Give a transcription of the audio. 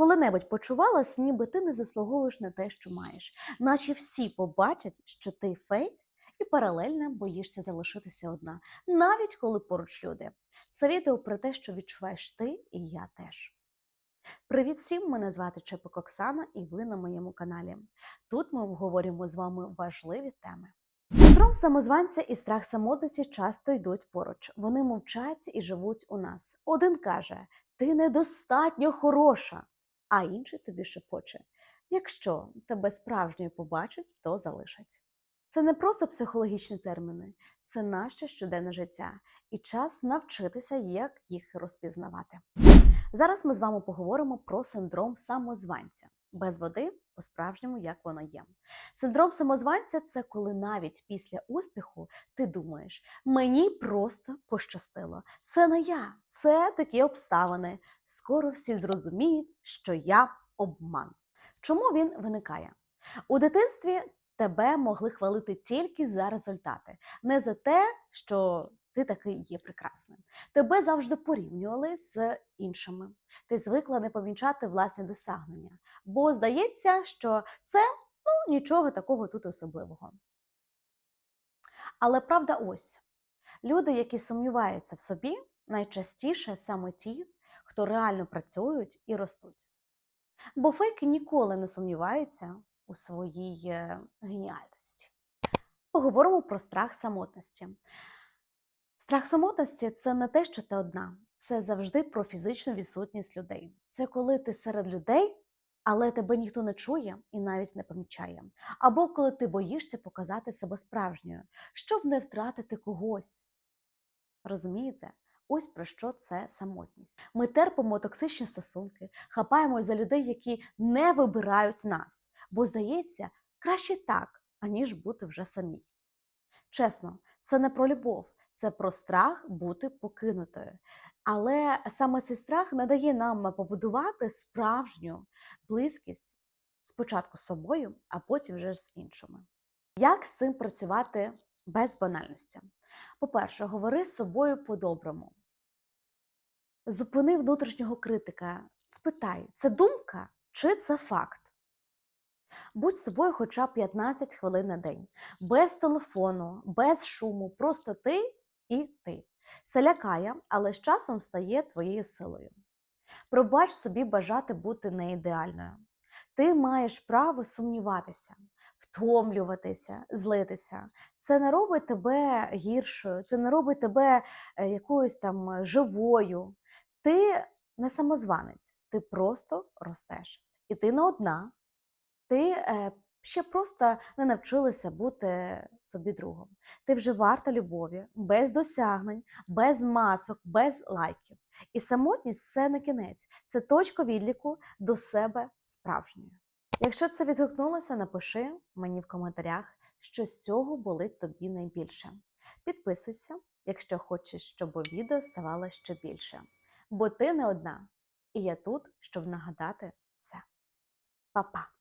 Коли-небудь почувалась, ніби ти не заслуговуєш на те, що маєш, наче всі побачать, що ти фейк, і паралельно боїшся залишитися одна, навіть коли поруч люди. Це відео про те, що відчуваєш ти і я теж. Привіт всім! Мене звати Чепик Оксана, і ви на моєму каналі. Тут ми обговорюємо з вами важливі теми. Синдром самозванця і страх самотності часто йдуть поруч. Вони мовчать і живуть у нас. Один каже: Ти недостатньо хороша, а інший тобі шепоче: якщо тебе справжньою побачать, то залишать. Це не просто психологічні терміни, це наше щоденне життя і час навчитися, як їх розпізнавати. Зараз ми з вами поговоримо про синдром самозванця. Без води, по-справжньому, як воно є. Синдром самозванця це коли навіть після успіху ти думаєш, мені просто пощастило. Це не я, це такі обставини. Скоро всі зрозуміють, що я обман. Чому він виникає? У дитинстві тебе могли хвалити тільки за результати, не за те, що ти такий є прекрасним. Тебе завжди порівнювали з іншими. Ти звикла не помічати власні досягнення, бо здається, що це ну, нічого такого тут особливого. Але правда ось: люди, які сумніваються в собі, найчастіше саме ті, хто реально працюють і ростуть. Бо фейки ніколи не сумніваються у своїй е, геніальності. Поговоримо про страх самотності. Страх самотності це не те, що ти одна, це завжди про фізичну відсутність людей. Це коли ти серед людей, але тебе ніхто не чує і навіть не помічає. Або коли ти боїшся показати себе справжньою, щоб не втратити когось. Розумієте? Ось про що це самотність. Ми терпимо токсичні стосунки, хапаємось за людей, які не вибирають нас, бо здається, краще так, аніж бути вже самі. Чесно, це не про любов, це про страх бути покинутою. Але саме цей страх не дає нам побудувати справжню близькість спочатку з собою, а потім вже з іншими. Як з цим працювати без банальності? По-перше, говори з собою по-доброму. Зупини внутрішнього критика, спитай, це думка чи це факт? Будь з собою хоча б 15 хвилин на день, без телефону, без шуму, просто ти і ти. Це лякає, але з часом стає твоєю силою. Пробач собі бажати бути не ідеальною. Ти маєш право сумніватися, втомлюватися, злитися. Це не робить тебе гіршою, це не робить тебе е, якоюсь там живою. Ти не самозванець, ти просто ростеш. І ти не одна, ти е, ще просто не навчилася бути собі другом. Ти вже варта любові, без досягнень, без масок, без лайків. І самотність це не кінець, це точка відліку до себе справжньої. Якщо це відгукнулося, напиши мені в коментарях, що з цього болить тобі найбільше. Підписуйся, якщо хочеш, щоб відео ставало ще більше. Бо ти не одна, і я тут, щоб нагадати це. Па-па!